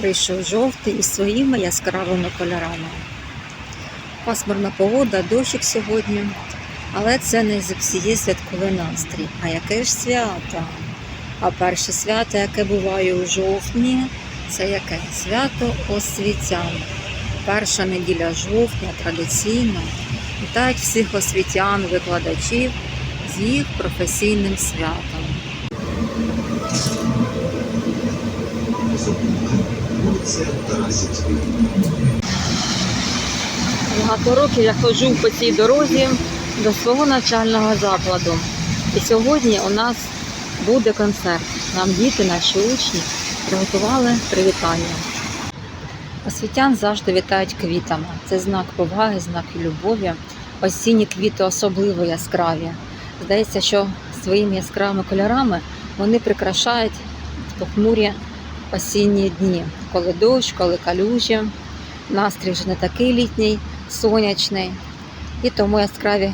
Прийшов жовтий із своїми яскравими кольорами. Пасмурна погода, дощик сьогодні, але це не зіпсує святковий настрій. А яке ж свято? А перше свято, яке буває у жовтні, це яке? Свято освітян. Перша неділя жовтня традиційно вітають всіх освітян, викладачів з їх професійним святом. Багато років я ходжу по цій дорозі до свого навчального закладу. І сьогодні у нас буде концерт. Нам діти, наші учні, приготували привітання. Освітян завжди вітають квітами. Це знак поваги, знак любові. Осінні квіти особливо яскраві. Здається, що своїми яскравими кольорами вони прикрашають похмурі осінні дні, коли дощ, коли калюжі. Настрій вже не такий літній, сонячний. І тому яскраві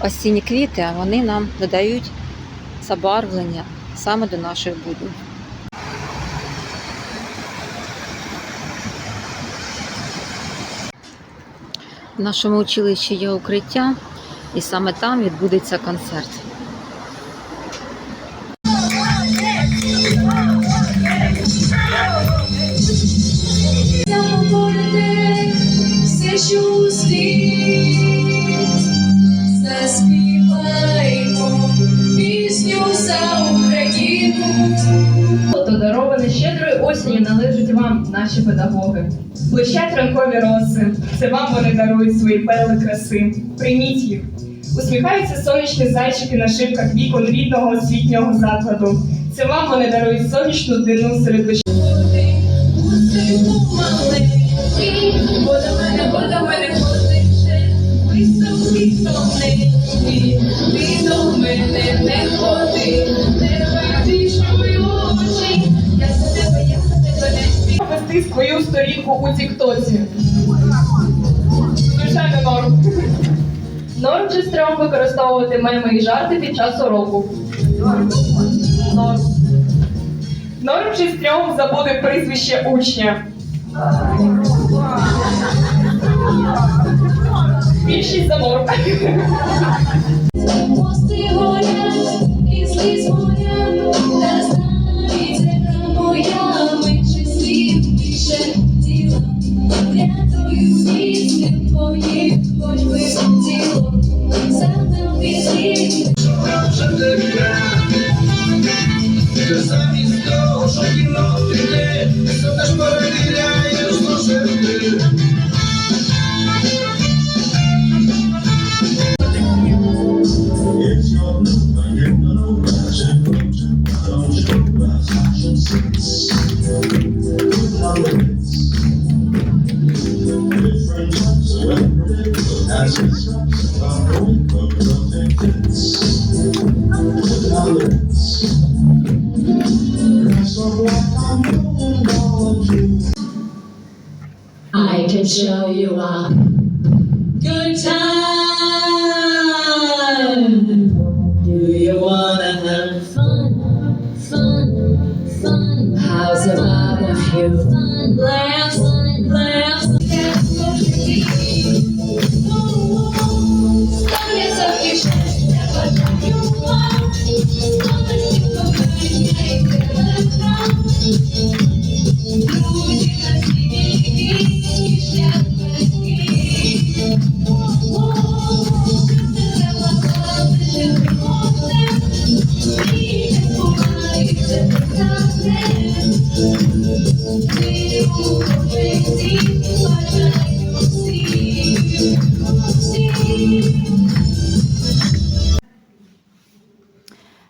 осінні квіти вони нам додають забарвлення саме до нашої будні. В нашому училищі є укриття, і саме там відбудеться концерт. Щедрою належать вам, наші педагоги. Блищать ранкові роси, це вам вони дарують свої пели краси. Прийміть їх. Усміхаються сонячні зайчики на шибках вікон рідного освітнього закладу. Це вам вони дарують сонячну дину серед дощу. Сторінку у Тіктоці. Звичайно, норм. Норм чи стрьом використовувати меми і жарти під час уроку. Норм. Норм чи стрьом забути прізвище учня. Більшість за норм. I can show you a good time. Do you wanna have fun? Fun, fun. How's about a few fun laughs?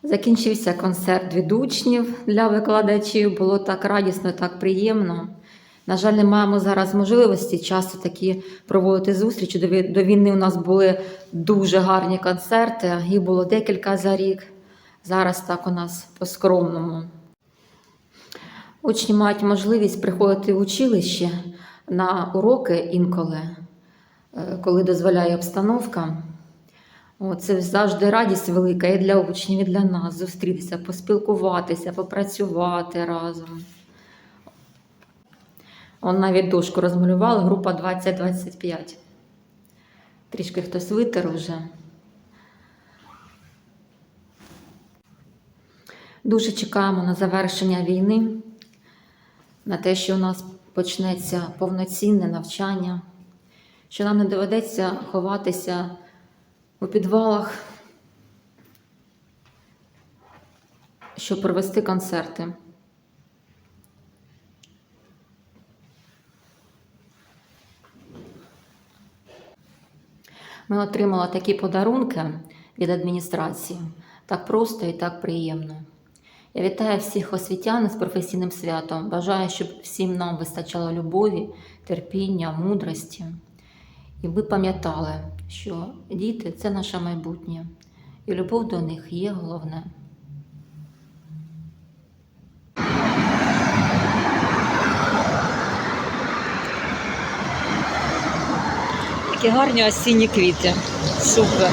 Закінчився концерт від учнів для викладачів. Було так радісно, так приємно. На жаль, не маємо зараз можливості часто такі проводити зустрічі. До війни у нас були дуже гарні концерти, їх було декілька за рік. Зараз так у нас по-скромному. Учні мають можливість приходити в училище на уроки інколи, е, коли дозволяє обстановка. Це завжди радість велика і для учнів, і для нас зустрітися, поспілкуватися, попрацювати разом. Он навіть дошку розмалювали, група 20-25. Трішки хтось витер уже. Дуже чекаємо на завершення війни, на те, що у нас почнеться повноцінне навчання, що нам не доведеться ховатися у підвалах, щоб провести концерти. Ми отримали такі подарунки від адміністрації. Так просто і так приємно. Я вітаю всіх освітян з професійним святом. Бажаю, щоб всім нам вистачало любові, терпіння, мудрості. І ви пам'ятали, що діти це наше майбутнє, і любов до них є головне. Такі гарні осінні квіти. Супер.